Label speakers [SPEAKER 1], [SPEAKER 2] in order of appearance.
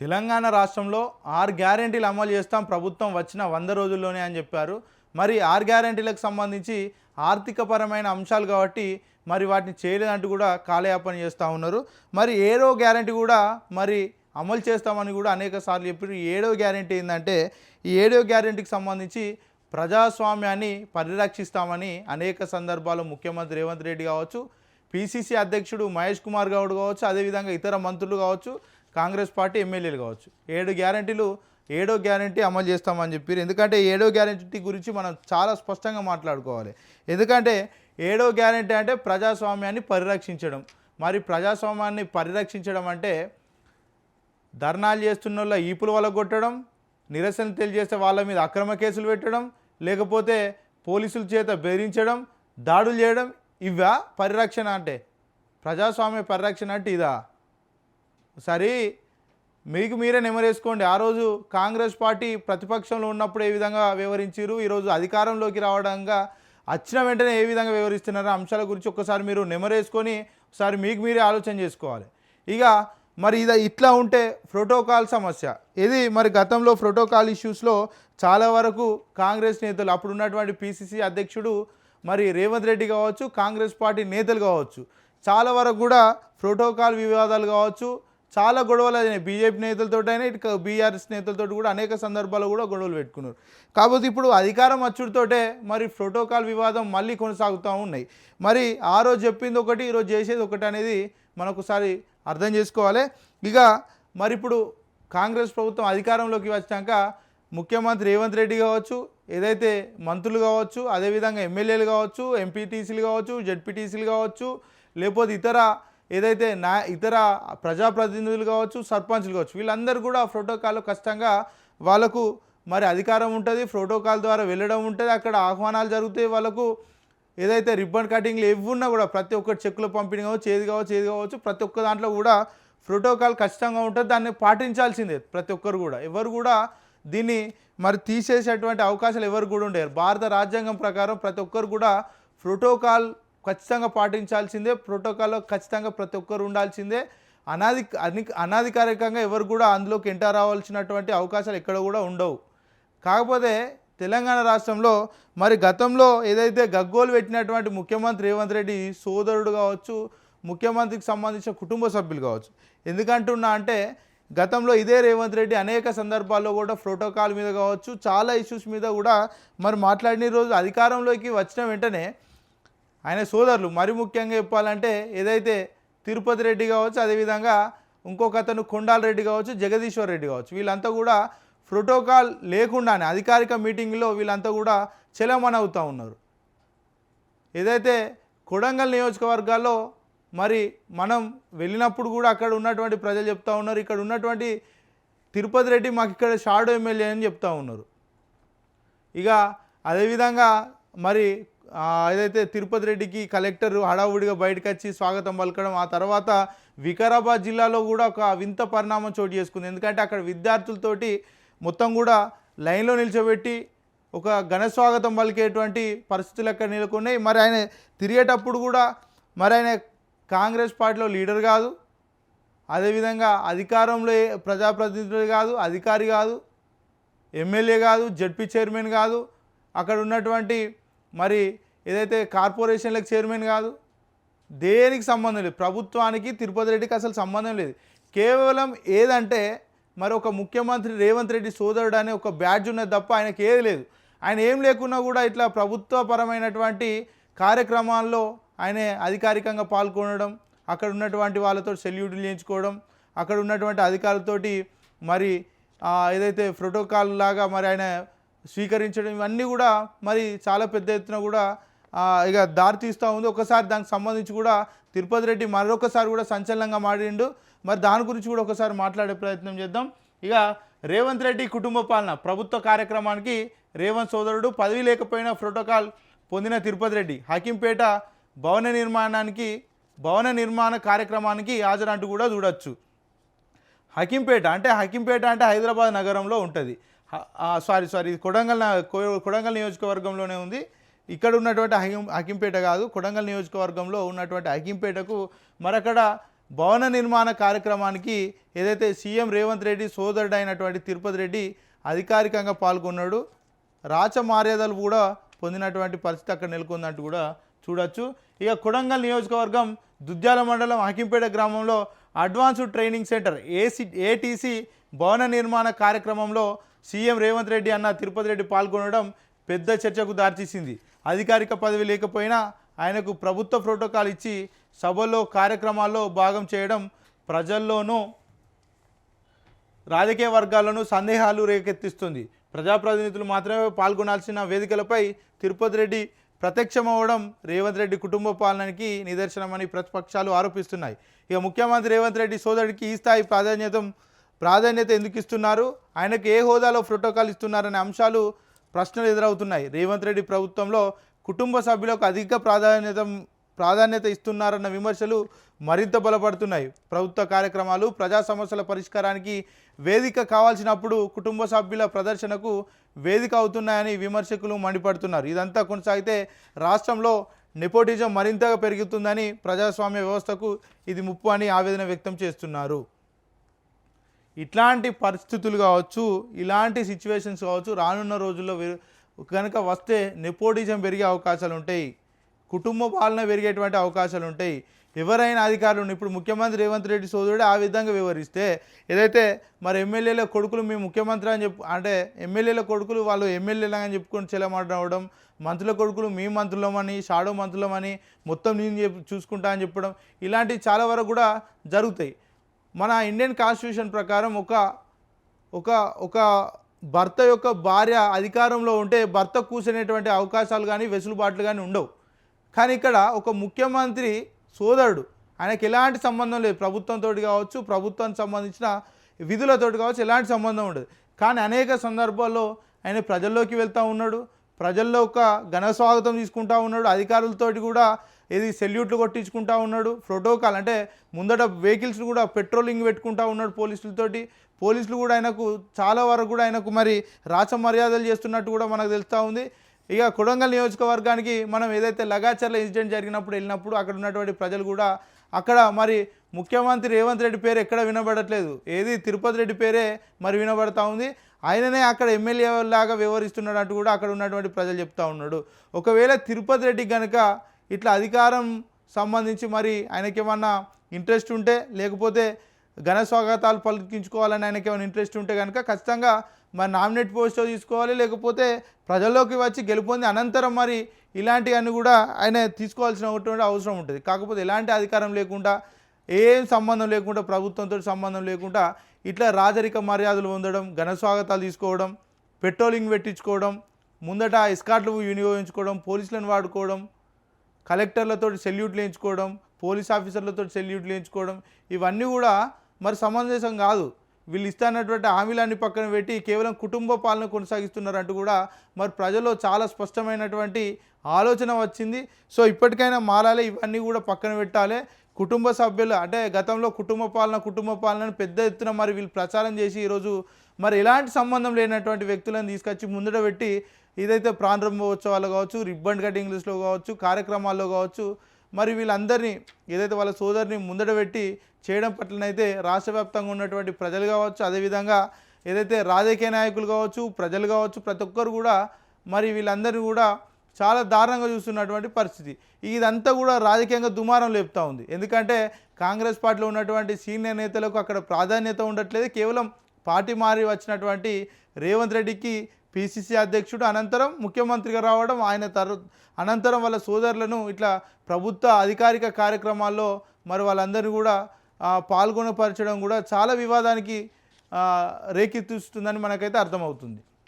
[SPEAKER 1] తెలంగాణ రాష్ట్రంలో ఆరు గ్యారెంటీలు అమలు చేస్తాం ప్రభుత్వం వచ్చిన వంద రోజుల్లోనే అని చెప్పారు. మరి ఆరు గ్యారెంటీలకు సంబంధించి ఆర్థికపరమైన అంశాలు కాబట్టి మరి వాటిని చేయలేదంటూ కూడా కాలయాపన చేస్తూ ఉన్నారు. మరి ఏడో గ్యారెంటీ కూడా మరి అమలు చేస్తామని కూడా అనేక సార్లు చెప్పారు ఏడో గ్యారెంటీ ఏంటంటే ఈ ఏడో గ్యారంటీకి సంబంధించి ప్రజాస్వామ్యాన్ని పరిరక్షిస్తామని అనేక సందర్భాల్లో ముఖ్యమంత్రి రేవంత్ రెడ్డి కావచ్చు పిసిసి అధ్యక్షుడు మహేష్ కుమార్ గౌడ్ కావచ్చు అదేవిధంగా ఇతర మంత్రులు కావచ్చు కాంగ్రెస్ పార్టీ ఎమ్మెల్యేలు కావచ్చు. ఏడు గ్యారెంటీలు ఏడో గ్యారెంటీ అమలు చేస్తామని చెప్పారు ఎందుకంటే ఏడో గ్యారంటీ గురించి మనం చాలా స్పష్టంగా మాట్లాడుకోవాలి. ఎందుకంటే ఏడో గ్యారెంటీ అంటే ప్రజాస్వామ్యాన్ని పరిరక్షించడం. మరి ప్రజాస్వామ్యాన్ని పరిరక్షించడం అంటే ధర్నాలు చేస్తున్న వాళ్ళ ఈపుల వల్ల కొట్టడం నిరసన తెలియజేస్తే వాళ్ళ మీద అక్రమ కేసులు పెట్టడం లేకపోతే పోలీసుల చేత బెదిరించడం దాడులు చేయడం ఇవా పరిరక్షణ అంటే. ప్రజాస్వామ్య పరిరక్షణ అంటే ఇదా? సరే మీకు మీరే నెమరేసుకోండి ఆ రోజు కాంగ్రెస్ పార్టీ ప్రతిపక్షంలో ఉన్నప్పుడు ఏ విధంగా వివరించారు ఈరోజు అధికారంలోకి రావడంగా వచ్చిన వెంటనే ఏ విధంగా వివరిస్తున్నారో అంశాల గురించి ఒక్కసారి మీరు నెమరేసుకొని ఒకసారి మీకు మీరే ఆలోచన చేసుకోవాలి. ఇక మరి ఇది ఇట్లా ఉంటే ప్రోటోకాల్ సమస్య. ఇది మరి గతంలో ప్రోటోకాల్ ఇష్యూస్లో చాలా వరకు కాంగ్రెస్ నేతలు అప్పుడు ఉన్నటువంటి పిసిసి అధ్యక్షుడు మరి రేవంత్ రెడ్డి కావచ్చు కాంగ్రెస్ పార్టీ నేతలు కావచ్చు చాలా వరకు కూడా ప్రోటోకాల్ వివాదాలు కావచ్చు చాలా గొడవలు అయినాయి. బీజేపీ నేతలతో అయినా ఇటు బీఆర్ఎస్ నేతలతో కూడా అనేక సందర్భాల్లో కూడా గొడవలు పెట్టుకున్నారు. కాకపోతే ఇప్పుడు అధికారం అచ్చుడితోటే మరి ప్రోటోకాల్ వివాదం మళ్ళీ కొనసాగుతూ ఉన్నాయి. మరి ఆ రోజు చెప్పింది ఒకటి ఈరోజు చేసేది ఒకటి అనేది మనొకసారి అర్థం చేసుకోవాలి. ఇక మరి ఇప్పుడు కాంగ్రెస్ ప్రభుత్వం అధికారంలోకి వచ్చాక ముఖ్యమంత్రి రేవంత్ రెడ్డి కావచ్చు ఏదైతే మంత్రులు కావచ్చు అదేవిధంగా ఎమ్మెల్యేలు కావచ్చు ఎంపీటీసీలు కావచ్చు జెడ్పీటీసీలు కావచ్చు లేకపోతే ఇతర ఏదైతే నా ఇతర ప్రజాప్రతినిధులు కావచ్చు సర్పంచ్లు కావచ్చు వీళ్ళందరూ కూడా ప్రోటోకాల్ ఖచ్చితంగా వాళ్ళకు మరి అధికారం ఉంటుంది ప్రోటోకాల్ ద్వారా వెళ్ళడం ఉంటుంది. అక్కడ ఆహ్వానాలు జరుగుతాయి. వాళ్ళకు ఏదైతే రిబ్బన్ కటింగ్లు ఇవ్వన్నా కూడా ప్రతి ఒక్క చెక్కులు పంపిణీ కావచ్చు ఏది కావచ్చు ఏది కావచ్చు ప్రతి ఒక్క దాంట్లో కూడా ప్రోటోకాల్ ఖచ్చితంగా ఉంటుంది. దాన్ని పాటించాల్సిందే ప్రతి ఒక్కరు కూడా. ఎవరు కూడా దీన్ని మరి తీసేసేటువంటి అవకాశాలు ఎవరు కూడా ఉండేరు భారత రాజ్యాంగం ప్రకారం ప్రతి ఒక్కరు కూడా ప్రోటోకాల్ ఖచ్చితంగా పాటించాల్సిందే. ప్రోటోకాల్లో ఖచ్చితంగా ప్రతి ఒక్కరు ఉండాల్సిందే. అనాది అని అనాధికారికంగా ఎవరు కూడా అందులోకి ఎంటర్ రావాల్సినటువంటి అవకాశాలు ఎక్కడ కూడా ఉండవు. కాకపోతే తెలంగాణ రాష్ట్రంలో మరి గతంలో ఏదైతే గగ్గోలు పెట్టినటువంటి ముఖ్యమంత్రి రేవంత్ రెడ్డి సోదరుడు కావచ్చు ముఖ్యమంత్రికి సంబంధించిన కుటుంబ సభ్యులు కావచ్చు ఎందుకంటున్నా అంటే గతంలో ఇదే రేవంత్ రెడ్డి అనేక సందర్భాల్లో కూడా ప్రోటోకాల్ మీద కావచ్చు చాలా ఇష్యూస్ మీద కూడా మరి మాట్లాడిన రోజు అధికారంలోకి వచ్చిన వెంటనే ఆయన సోదరులు. మరి ముఖ్యంగా చెప్పాలంటే ఏదైతే తిరుపతి రెడ్డి కావచ్చు అదేవిధంగా ఇంకొక అతను కొండాల రెడ్డి కావచ్చు జగదీశ్వర్ రెడ్డి కావచ్చు వీళ్ళంతా కూడా ప్రోటోకాల్ లేకుండానే అధికారిక మీటింగ్లో వీళ్ళంతా కూడా చెలమని అవుతూ ఉన్నారు. ఏదైతే కొడంగల్ నియోజకవర్గాల్లో మరి మనం వెళ్ళినప్పుడు కూడా అక్కడ ఉన్నటువంటి ప్రజలు చెప్తా ఉన్నారు ఇక్కడ ఉన్నటువంటి తిరుపతి రెడ్డి మాకు ఇక్కడ షాడో ఎమ్మెల్యే అని చెప్తా ఉన్నారు. ఇక అదేవిధంగా మరి ఏదైతే తిరుపతి రెడ్డికి కలెక్టర్ హడావుడిగా బయటకు వచ్చి స్వాగతం పలకడం ఆ తర్వాత వికారాబాద్ జిల్లాలో కూడా ఒక వింత పరిణామం చోటు చేసుకుంది. ఎందుకంటే అక్కడ విద్యార్థులతోటి మొత్తం కూడా లైన్లో నిల్చోబెట్టి ఒక ఘన స్వాగతం పలికేటువంటి పరిస్థితులు అక్కడ నెలకొన్నాయి. మరి ఆయన తిరిగేటప్పుడు కూడా మరి ఆయన కాంగ్రెస్ పార్టీలో లీడర్ కాదు. అదేవిధంగా అధికారంలో ప్రజాప్రతినిధులు కాదు అధికారి కాదు ఎమ్మెల్యే కాదు జడ్పీ చైర్మన్ కాదు. అక్కడ ఉన్నటువంటి మరి ఏదైతే కార్పొరేషన్లకు చైర్మన్ కాదు దేనికి సంబంధం లేదు. ప్రభుత్వానికి తిరుపతి రెడ్డికి అసలు సంబంధం లేదు. కేవలం ఏదంటే మరి ఒక ముఖ్యమంత్రి రేవంత్ రెడ్డి సోదరుడు అనే ఒక బ్యాడ్జ్ ఉన్నది తప్ప ఆయనకి ఏది లేదు. ఆయన ఏం లేకున్నా కూడా ఇట్లా ప్రభుత్వపరమైనటువంటి కార్యక్రమాల్లో ఆయన అధికారికంగా పాల్గొనడం అక్కడ ఉన్నటువంటి వాళ్ళతో సెల్యూట్లు చేయించుకోవడం అక్కడ ఉన్నటువంటి అధికారులతోటి మరి ఏదైతే ప్రోటోకాల్ లాగా మరి ఆయన స్వీకరించడం ఇవన్నీ కూడా మరి చాలా పెద్ద ఎత్తున కూడా ఇక దారి తీస్తూ ఉంది. ఒకసారి దానికి సంబంధించి కూడా తిరుపతి రెడ్డి మరొకసారి కూడా సంచలనంగా మాడిండు మరి దాని గురించి కూడా ఒకసారి మాట్లాడే ప్రయత్నం చేద్దాం. ఇక రేవంత్ రెడ్డి కుటుంబ పాలన ప్రభుత్వ కార్యక్రమానికి రేవంత్ సోదరుడు పదవి లేకపోయినా ప్రోటోకాల్ పొందిన తిరుపతి రెడ్డి హకీంపేట భవన నిర్మాణానికి భవన నిర్మాణ కార్యక్రమానికి హాజరంటూ కూడా చూడొచ్చు. హకీంపేట అంటే హకీంపేట అంటే హైదరాబాద్ నగరంలో ఉంటుంది. సారీ సారీ కొడంగల్ కొడంగల్ నియోజకవర్గంలోనే ఉంది. ఇక్కడ ఉన్నటువంటి హకిం హకింపేట కాదు కొడంగల్ నియోజకవర్గంలో ఉన్నటువంటి హకింపేటకు మరక్కడ భవన నిర్మాణ కార్యక్రమానికి ఏదైతే సీఎం రేవంత్ రెడ్డి సోదరుడు అయినటువంటి తిరుపతి రెడ్డి అధికారికంగా పాల్గొన్నాడు. రాచ మర్యాదలు కూడా పొందినటువంటి పరిస్థితి అక్కడ నెలకొందంటూ కూడా చూడొచ్చు. ఇక కొడంగల్ నియోజకవర్గం దుద్యాల మండలం హకింపేట గ్రామంలో advanced training centre AC ATC భవన నిర్మాణ కార్యక్రమంలో సీఎం రేవంత్ రెడ్డి అన్న తిరుపతి రెడ్డి పాల్గొనడం పెద్ద చర్చకు దారితీసింది. అధికారిక పదవి లేకపోయినా ఆయనకు ప్రభుత్వ ప్రోటోకాల్ ఇచ్చి సభల్లో కార్యక్రమాల్లో భాగం చేయడం ప్రజల్లోనూ రాజకీయ వర్గాల్లోనూ సందేహాలు రేకెత్తిస్తుంది. ప్రజాప్రతినిధులు మాత్రమే పాల్గొనాల్సిన వేదికలపై తిరుపతి రెడ్డి ప్రత్యక్షమవడం రేవంత్ రెడ్డి కుటుంబ పాలనకి నిదర్శనమని ప్రతిపక్షాలు ఆరోపిస్తున్నాయి. ఇక ముఖ్యమంత్రి రేవంత్ రెడ్డి సోదరుడికి ఈ స్థాయి ప్రాధాన్యత ప్రాధాన్యత ఎందుకు ఇస్తున్నారు? ఆయనకు ఏ హోదాలో ప్రోటోకాల్ ఇస్తున్నారనే అంశాలు ప్రశ్నలు ఎదురవుతున్నాయి. రేవంత్ రెడ్డి ప్రభుత్వంలో కుటుంబ సభ్యులకు అధిక ప్రాధాన్యత ప్రాధాన్యత ఇస్తున్నారన్న విమర్శలు మరింత బలపడుతున్నాయి. ప్రభుత్వ కార్యక్రమాలు ప్రజా సమస్యల పరిష్కారానికి వేదిక కావాల్సినప్పుడు కుటుంబ సభ్యుల ప్రదర్శనకు వేదిక అవుతున్నాయని విమర్శకులు మండిపడుతున్నారు. ఇదంతా కొనసాగితే రాష్ట్రంలో నెపోటిజం మరింతగా పెరుగుతుందని ప్రజాస్వామ్య వ్యవస్థకు ఇది ముప్పు అని ఆవేదన వ్యక్తం చేస్తున్నారు. ఇట్లాంటి పరిస్థితులు కావచ్చు ఇలాంటి సిచ్యువేషన్స్ కావచ్చు రానున్న రోజుల్లో కనుక వస్తే నెపోటిజం పెరిగే అవకాశాలు ఉంటాయి కుటుంబ పాలన పెరిగేటువంటి అవకాశాలు ఉంటాయి. ఎవరైనా అధికారులు ఇప్పుడు ముఖ్యమంత్రి రేవంత్ రెడ్డి సోదరుడు ఆ విధంగా వివరిస్తే ఏదైతే మరి ఎమ్మెల్యేల కొడుకులు మీ ముఖ్యమంత్రి అని చెప్పు అంటే ఎమ్మెల్యేల కొడుకులు వాళ్ళు ఎమ్మెల్యేలు అని చెప్పుకొని చెలమాడవడం మంత్రుల కొడుకులు మీ మంత్రులమని షాడో మంత్రులమని మొత్తం నేను చూసుకుంటా అని చెప్పడం ఇలాంటివి చాలా వరకు కూడా జరుగుతాయి. మన ఇండియన్ కాన్స్టిట్యూషన్ ప్రకారం ఒక ఒక ఒక భర్త యొక్క భార్య అధికారంలో ఉంటే భర్త కూర్చునేటువంటి అవకాశాలు కానీ వెసులుబాట్లు కానీ ఉండవు. కానీ ఇక్కడ ఒక ముఖ్యమంత్రి సోదరుడు ఆయనకి ఎలాంటి సంబంధం లేదు. ప్రభుత్వంతో కావచ్చు ప్రభుత్వానికి సంబంధించిన విధులతోటి కావచ్చు ఎలాంటి సంబంధం ఉండదు. కానీ అనేక సందర్భాల్లో ఆయన ప్రజల్లోకి వెళ్తూ ఉన్నాడు. ప్రజల్లో ఒక ఘన స్వాగతం తీసుకుంటూ ఉన్నాడు. అధికారులతోటి కూడా ఏది సెల్యూట్లు కొట్టించుకుంటా ఉన్నాడు ప్రోటోకాల్ అంటే ముందట వెహికల్స్ కూడా పెట్రోలింగ్ పెట్టుకుంటా ఉన్నాడు పోలీసులతోటి. పోలీసులు కూడా ఆయనకు చాలా వరకు కూడా ఆయనకు మరి రాచ మర్యాదలు చేస్తున్నట్టు కూడా మనకు తెలుస్తూ ఉంది. ఇక కొడంగల్ నియోజకవర్గానికి మనం ఏదైతే లగాచర్ల ఇన్సిడెంట్ జరిగినప్పుడు వెళ్ళినప్పుడు అక్కడ ఉన్నటువంటి ప్రజలు కూడా అక్కడ మరి ముఖ్యమంత్రి రేవంత్ రెడ్డి పేరు ఎక్కడ వినబడట్లేదు. ఏది తిరుపతి రెడ్డి పేరే మరి వినబడతా ఉంది. ఆయననే అక్కడ ఎమ్మెల్యే లాగా వ్యవహరిస్తున్నాడు కూడా అక్కడ ఉన్నటువంటి ప్రజలు చెప్తా ఉన్నాడు. ఒకవేళ తిరుపతి రెడ్డి కనుక ఇట్లా అధికారం సంబంధించి మరి ఆయనకి ఏమన్నా ఇంట్రెస్ట్ ఉంటే లేకపోతే ఘన స్వాగతాలు పలికించుకోవాలని ఆయనకి ఏమైనా ఇంట్రెస్ట్ ఉంటే కనుక ఖచ్చితంగా మరి నామినేట్ పోస్ట్లో తీసుకోవాలి. లేకపోతే ప్రజల్లోకి వచ్చి గెలుపొంది అనంతరం మరి ఇలాంటివన్నీ కూడా ఆయన తీసుకోవాల్సినటువంటి అవసరం ఉంటుంది. కాకపోతే ఎలాంటి అధికారం లేకుండా ఏం సంబంధం లేకుండా ప్రభుత్వంతో సంబంధం లేకుండా ఇట్లా రాజరిక మర్యాదలు పొందడం ఘన స్వాగతాలు తీసుకోవడం పెట్రోలింగ్ పెట్టించుకోవడం ముందట ఇస్కాట్లు వినియోగించుకోవడం పోలీసులను వాడుకోవడం కలెక్టర్లతో సెల్యూట్లు వేయించుకోవడం పోలీస్ ఆఫీసర్లతో సెల్యూట్లు వేయించుకోవడం ఇవన్నీ కూడా మరి సమంజసం కాదు. వీళ్ళు ఇస్తున్నటువంటి హామీలన్నీ పక్కన పెట్టి కేవలం కుటుంబ పాలన కొనసాగిస్తున్నారంటూ కూడా మరి ప్రజల్లో చాలా స్పష్టమైనటువంటి ఆలోచన వచ్చింది. సో ఇప్పటికైనా మారాలి ఇవన్నీ కూడా పక్కన పెట్టాలి. కుటుంబ సభ్యులు అంటే గతంలో కుటుంబ పాలన కుటుంబ పాలన పెద్ద ఎత్తున మరి వీళ్ళు ప్రచారం చేసి ఈరోజు మరి ఎలాంటి సంబంధం లేనటువంటి వ్యక్తులను తీసుకొచ్చి ముందట పెట్టి ఏదైతే ప్రారంభోత్సవాలు కావచ్చు రిబ్బన్ కటింగ్ లిస్ట్లో కావచ్చు కార్యక్రమాల్లో కావచ్చు మరి వీళ్ళందరినీ ఏదైతే వాళ్ళ సోదరిని ముందట పెట్టి చేయడం పట్లనైతే రాష్ట్ర వ్యాప్తంగా ఉన్నటువంటి ప్రజలు కావచ్చు అదేవిధంగా ఏదైతే రాజకీయ నాయకులు కావచ్చు ప్రజలు కావచ్చు ప్రతి ఒక్కరు కూడా మరి వీళ్ళందరినీ కూడా చాలా దారుణంగా చూస్తున్నటువంటి పరిస్థితి. ఇదంతా కూడా రాజకీయంగా దుమారం లేపుతూ ఉంది. ఎందుకంటే కాంగ్రెస్ పార్టీలో ఉన్నటువంటి సీనియర్ నేతలకు అక్కడ ప్రాధాన్యత ఉండట్లేదు. కేవలం పార్టీ మారి వచ్చినటువంటి రేవంత్ రెడ్డికి పిసిసి అధ్యక్షుడు అనంతరం ముఖ్యమంత్రిగా రావడం ఆయన తరు అనంతరం వాళ్ళ సోదరులను ఇట్లా ప్రభుత్వ అధికారిక కార్యక్రమాల్లో మరి వాళ్ళందరినీ కూడా పాల్గొనపరచడం కూడా చాలా వివాదానికి రేకెత్తిస్తుందని మనకైతే అర్థమవుతుంది.